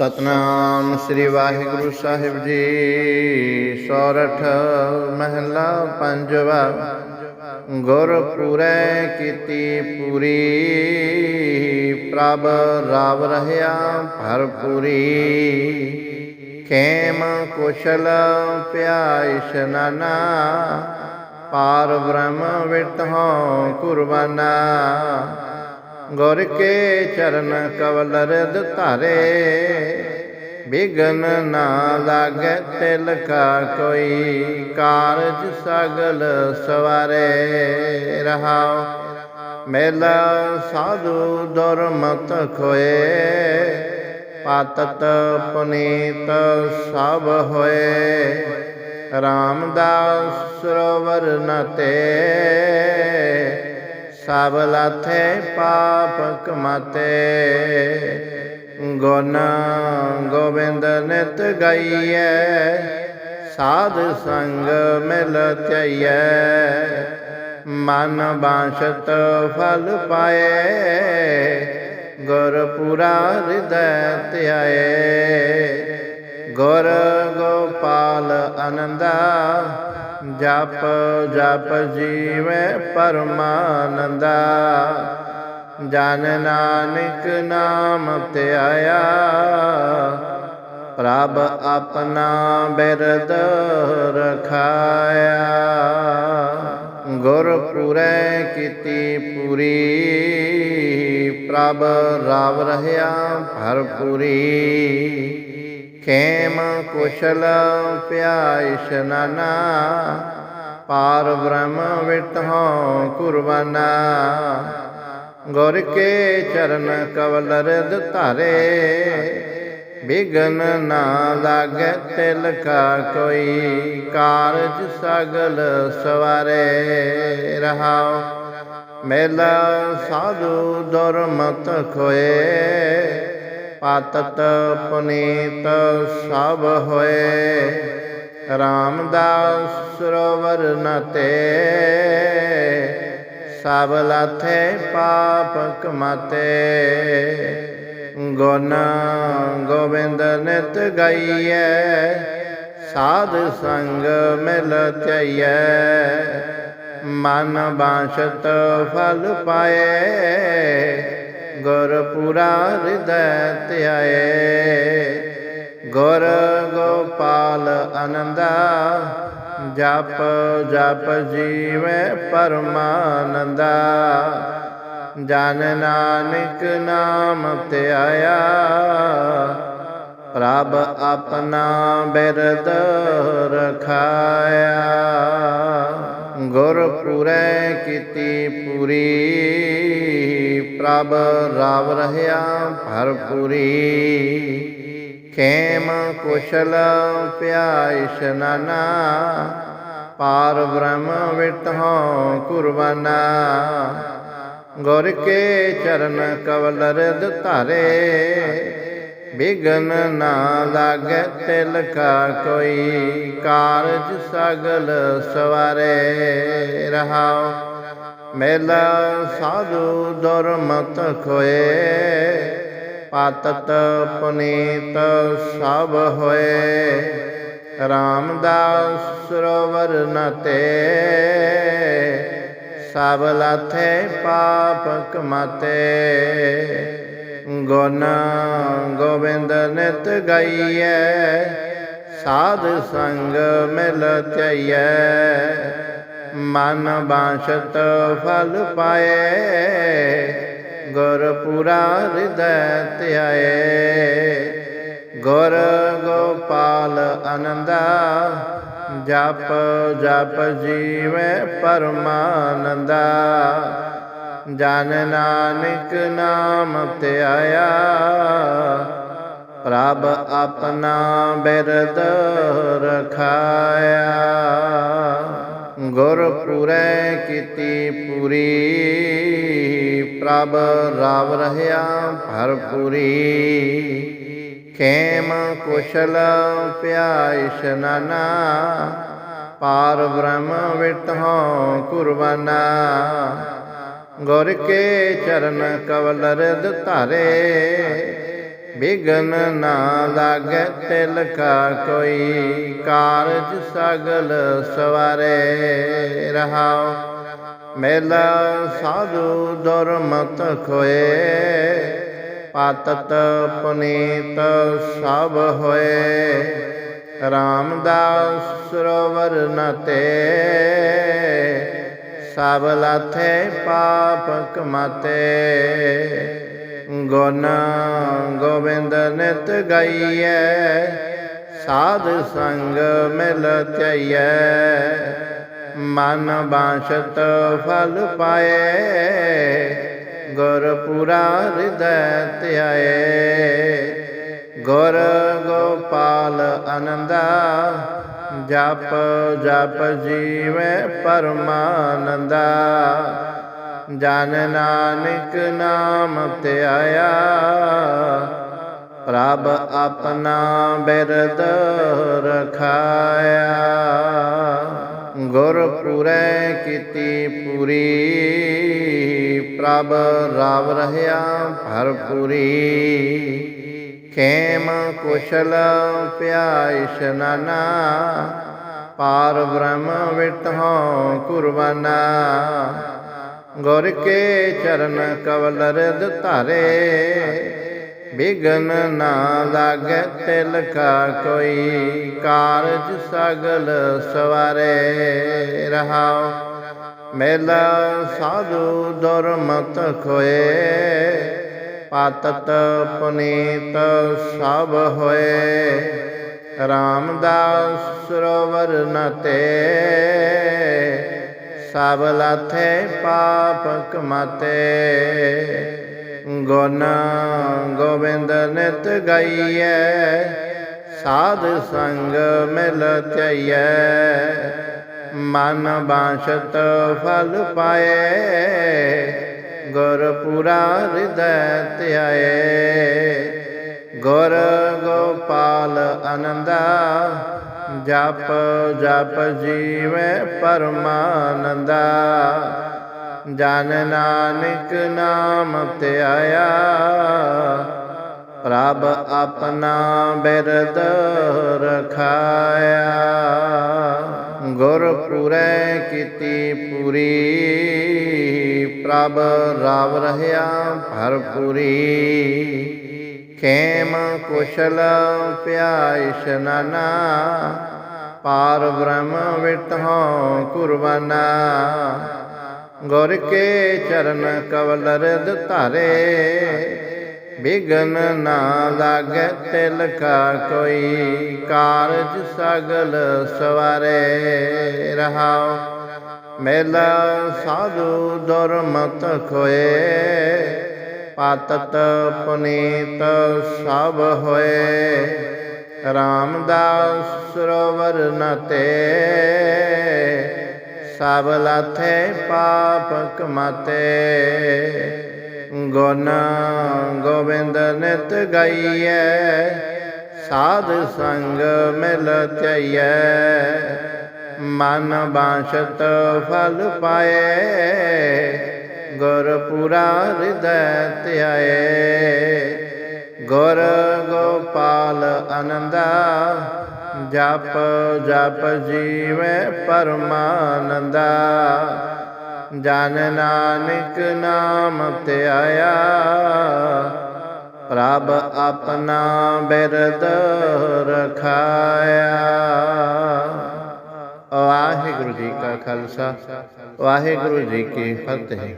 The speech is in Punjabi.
ਸਤਨਾਮ ਸ੍ਰੀ ਵਾਹਿਗੁਰੂ ਸਾਹਿਬ ਜੀ। ਸੋਰਠ ਮਹਿਲਾ ਪੰਜਵਾ, ਗੁਰਪੁਰੈ ਕੀਤੀ ਪੂਰੀ। ਪ੍ਰਭ ਰਾਵ ਰਹਿਆ ਭਰਪੂਰੀ ਖੇਮ ਕੁਸ਼ਲ ਪਿਆ ਇਸ਼ਨਾਨਾ ਪਾਰ ਬ੍ਰਹਮ ਵਿਟਹੁ ਕੁਰਬਾਨਾ। ਗੁਰ ਕੇ ਚਰਨ ਕਵਲ ਰਦ ਧਾਰੇ। ਬਿਗਨ ਨਾ ਲਾਗੈ ਤਿਲ ਕਾ ਕੋਈ, ਕਾਰਜ ਸਗਲ ਸਵਾਰੇ ਰਹਾਉ। ਮੇਲਾ ਸਾਧੂ ਦੁਰਮਤ ਖੋਏ, ਪਾਤਤ ਪੁਨੀਤ ਸਭ ਹੋਏ। ਰਾਮਦਾਸ ਸਰੋਵਰ ਨਤੇ ਸਭ ਲਾਥੇ ਪਾਪ ਕਮਾਤੇ ਗੁਣ ਗੋਬਿੰਦ ਨਿਤ ਗਾਈਐ, ਸਾਧ ਸੰਗ ਮਿਲ ਧਈਐ ਮਨ ਬਾਸ਼ਤ ਫਲ ਪਾਏ ਗੁਰਪੁਰਾ ਹਿਰਦੈ ਧਿਆਏ। ਗੁਰ ਗੋਪਾਲ ਆਨੰਦਾ ਜਪ ਜਪ ਜੀਵੈ ਪਰਮਾਨੰਦਾ। ਜਨ ਨਾਨਕ ਨਾਮ ਧਿਆਇਆ ਪ੍ਰਭ ਆਪਣਾ ਬਿਰਦ ਰਖਾਇਆ। ਗੁਰਪੁਰੈ ਕੀਤੀ ਪੂਰੀ। ਪ੍ਰਭ ਰਾਵ ਰਹਿਆ ਭਰਪੂਰੀ। ਖੇਮ ਕੁਸ਼ਲ ਪਿਆ ਇਸ਼ਨਾਨਾ ਪਾਰ ਬ੍ਰਹਮ ਵਿਟਹੁ ਕੁਰਬਾਨਾ। ਗੁਰ ਕੇ ਚਰਨ ਕਵਲ ਰਦ ਧਾਰੇ, ਬਿਗਨ ਨਾ ਲਾਗੈ ਤਿਲ ਕਾ ਕੋਈ, ਕਾਰਜ ਸਗਲ ਸਵਾਰੇ ਰਹਾਉ। ਮੇਲਾ ਸਾਧੂ ਦੁਰਮਤ ਖੋਏ ਪਾਤਤ ਪੁਨੀਤ ਸਭ ਹੋਏ। ਰਾਮਦਾਸ ਸਰੋਵਰ ਨਤੇ ਸਭ ਲਾਥੇ ਪਾਪ ਕਮਾਤੇ ਗੁਣ ਗੋਬਿੰਦ ਨਿਤ ਗਾਈਐ। ਸਾਧ ਸੰਗ ਮਿਲ ਧਈਐ ਮਨ ਬਾਸ਼ਤ ਫਲ ਪਾਏ। ਗੁਰਪੁਰਾ ਹਿਰਦੈ ਧਿਆਏ ਗੁਰ ਗੋਪਾਲ ਆਨੰਦਾ, ਜਪ ਜਪ ਜੀਵੈ ਪਰਮਾਨੰਦਾ। ਜਨ ਨਾਨਕ ਨਾਮ ਧਿਆਇਆ ਪ੍ਰਭ ਆਪਣਾ ਬਿਰਦ ਰਖਾਇਆ। ਗੁਰਪੁਰੈ ਕੀਤੀ ਪੂਰੀ ਪ੍ਰਭ ਰਾਵ ਰਹਿਆ ਭਰਪੂਰੀ ਖੇਮ ਕੁਸ਼ਲ ਪਿਆ ਇਸ਼ਨਾਨਾ ਪਾਰ ਬ੍ਰਹਮ ਵਿਟਹੁ ਕੁਰਬਾਨਾ। ਗੁਰ ਕੇ ਚਰਨ ਕਵਲ ਰਦ ਧਾਰੇ, ਬਿਗਨ ਨਾ ਲਾਗੈ ਤਿਲ ਕਾ ਕੋਈ। ਕਾਰਜ ਸਗਲ ਸਵਾਰੇ ਰਹਾਉ। ਮੇਲਾ ਸਾਧੂ ਦੁਰਮਤ ਖੋਏ ਪਾਤਤ ਪੁਨੀਤ ਸਭ ਹੋਏ। ਰਾਮਦਾਸ ਸਰੋਵਰ ਨਤੇ ਸਭ ਲਾਥੇ ਪਾਪ ਕਮਾਤੇ। ਗੁਣ ਗੋਬਿੰਦ ਨਿਤ ਗਾਈਐ, ਸਾਧ ਸੰਗ ਮਿਲ ਧਈਐ ਮਨ ਬਾਸ਼ਤ ਫਲ ਪਾਏ ਗੁਰਪੁਰਾ ਹਿਰਦੈ ਧਿਆਏ। ਗੁਰ ਗੋਪਾਲ ਆਨੰਦਾ, ਜਪ ਜਪ ਜੀਵੈ ਪਰਮਾਨੰਦਾ। ਜਨ ਨਾਨਕ ਨਾਮ ਧਿਆਇਆ, ਪ੍ਰਭ ਆਪਣਾ ਬਿਰਦ ਰਖਾਇਆ। ਗੁਰਪੁਰੈ ਕੀਤੀ ਪੂਰੀ, ਪ੍ਰਭ ਰਾਵ ਰਹਿਆ ਭਰਪੂਰੀ ਖੇਮ ਕੁਸ਼ਲ ਪਿਆ ਇਸ਼ਨਾਨਾ ਪਾਰ ਬ੍ਰਹਮ ਵਿਟਹੁ ਕੁਰਬਾਨਾ। ਗੁਰ ਕੇ ਚਰਨ ਕਵਲ ਰਦ ਧਾਰੇ ਬਿਗਨ ਨਾ ਲਾਗੈ ਤਿਲ ਕਾ ਕੋਈ, ਕਾਰਜ ਸਗਲ ਸਵਾਰੇ ਰਹਾਉ ਮੇਲਾ ਸਾਧੂ ਦੁਰਮਤ ਖੋਏ, ਪਾਤਤ ਪੁਨੀਤ ਸਭ ਹੋਏ। ਰਾਮਦਾਸ ਸਰੋਵਰ ਨਤੇ ਸਭ ਲਾਥੇ ਪਾਪ ਕਮਾਤੇ ਗੁਣ ਗੋਬਿੰਦ ਨਿਤ ਗਾਈਐ, ਸਾਧ ਸੰਗ ਮਿਲ ਧਈਐ ਮਨ ਬਾਸ਼ਤ ਫਲ ਪਾਏ ਗੁਰਪੁਰਾ ਹਿਰਦੈ ਧਿਆਏ ਗੁਰ ਗੋਪਾਲ ਆਨੰਦਾ ਜਪ ਜਪ ਜੀਵੈ ਪਰਮਾਨੰਦਾ। ਜਨ ਨਾਨਕ ਨਾਮ ਧਿਆਇਆ ਪ੍ਰਭ ਆਪਣਾ ਬਿਰਦ ਰਖਾਇਆ। ਗੁਰਪੁਰੈ ਕੀਤੀ ਪੂਰੀ। ਪ੍ਰਭ ਰਾਵ ਰਹਿਆ ਭਰਪੂਰੀ ਖੇਮ ਕੁਸ਼ਲ ਪਿਆਇ ਇਸ਼ਨਾਨਾ ਪਾਰ ਬ੍ਰਹਮ ਵਿਟਹੁ ਕੁਰਬਾਨਾ। ਗੁਰ ਕੇ ਚਰਨ ਕਵਲ ਰਿਦ ਧਾਰੇ। ਬਿਗਨ ਨਾ ਲਾਗੈ ਤਿਲ ਕਾ ਕੋਈ, ਕਾਰਜ ਸਗਲ ਸਵਾਰੇ ਰਹਾਉ। ਮੇਲਾ ਸਾਧੂ ਦੁਰਮਤ ਖੋਏ, ਪਾਤਤ ਪੁਨੀਤ ਸਭ ਹੋਏ। ਰਾਮਦਾਸ ਸਰੋਵਰ ਨਤੇ ਸਭ ਲਾਥੇ ਪਾਪ ਕਮਾਤੇ ਗੁਣ ਗੋਬਿੰਦ ਨਿਤ ਗਾਈਐ, ਸਾਧ ਸੰਗ ਮਿਲ ਧਈਐ ਮਨ ਬਾਸ਼ਤ ਫਲ ਪਾਏ ਗੁਰਪੁਰਾ ਹਿਰਦੈ ਧਿਆਏ। ਗੁਰ ਗੋਪਾਲ ਆਨੰਦਾ ਜਪ ਜਪ ਜੀਵੈ ਪਰਮਾਨੰਦਾ। ਜਨ ਨਾਨਕ ਨਾਮ ਧਿਆਇਆ ਪ੍ਰਭ ਆਪਣਾ ਬਿਰਦ ਰਖਾਇਆ। ਗੁਰਪੁਰੈ ਕੀਤੀ ਪੂਰੀ। ਪ੍ਰਭ ਰਾਵ ਰਹਿਆ ਭਰਪੂਰੀ। ਖੇਮ ਕੁਸ਼ਲ ਪਿਆਇ ਇਸ਼ਨਾਨਾ ਪਾਰ ਬ੍ਰਹਮ ਵਿਟਹੁ ਕੁਰਬਾਨਾ। ਗੁਰ ਕੇ ਚਰਨ ਕਵਲ ਰਿਦ ਧਾਰੇ, ਬਿਗਨ ਨਾ ਲਾਗੈ ਤਿਲ ਕਾ ਕੋਈ, ਕਾਰਜ ਸਗਲ ਸਵਾਰੇ ਰਹਾਉ। ਮੇਲਾ ਸਾਧੂ ਦੁਰਮਤ ਖੋਏ ਪਾਤਤ ਪੁਨੀਤ ਸਭ ਹੋਏ। ਰਾਮਦਾਸ ਸਰੋਵਰ ਨਤੇ ਸਭ ਲਾਥੇ ਪਾਪ ਕਮਾਤੇ ਗੁਣ ਗੋਬਿੰਦ ਨਿਤ ਗਾਈਐ। ਸਾਧ ਸੰਗ ਮਿਲ ਧਈਐ ਮਨ ਬਾਸ਼ਤ ਫਲ ਪਾਏ। ਗੁਰਪੁਰਾ ਹਿਰਦੈ ਧਿਆਏ ਗੁਰ ਗੋਪਾਲ ਆਨੰਦਾ ਜਪ ਜਪ ਜੀਵੈ ਪਰਮਾਨੰਦਾ। ਜਨ ਨਾਨਕ ਨਾਮ ਧਿਆਇਆ, ਪ੍ਰਭ ਆਪਣਾ ਬਿਰਦ ਰਖਾਇਆ। ਵਾਹਿਗੁਰੂ ਜੀ ਕਾ ਖਾਲਸਾ। ਵਾਹਿਗੁਰੂ ਜੀ ਕੀ ਫਤਿਹ।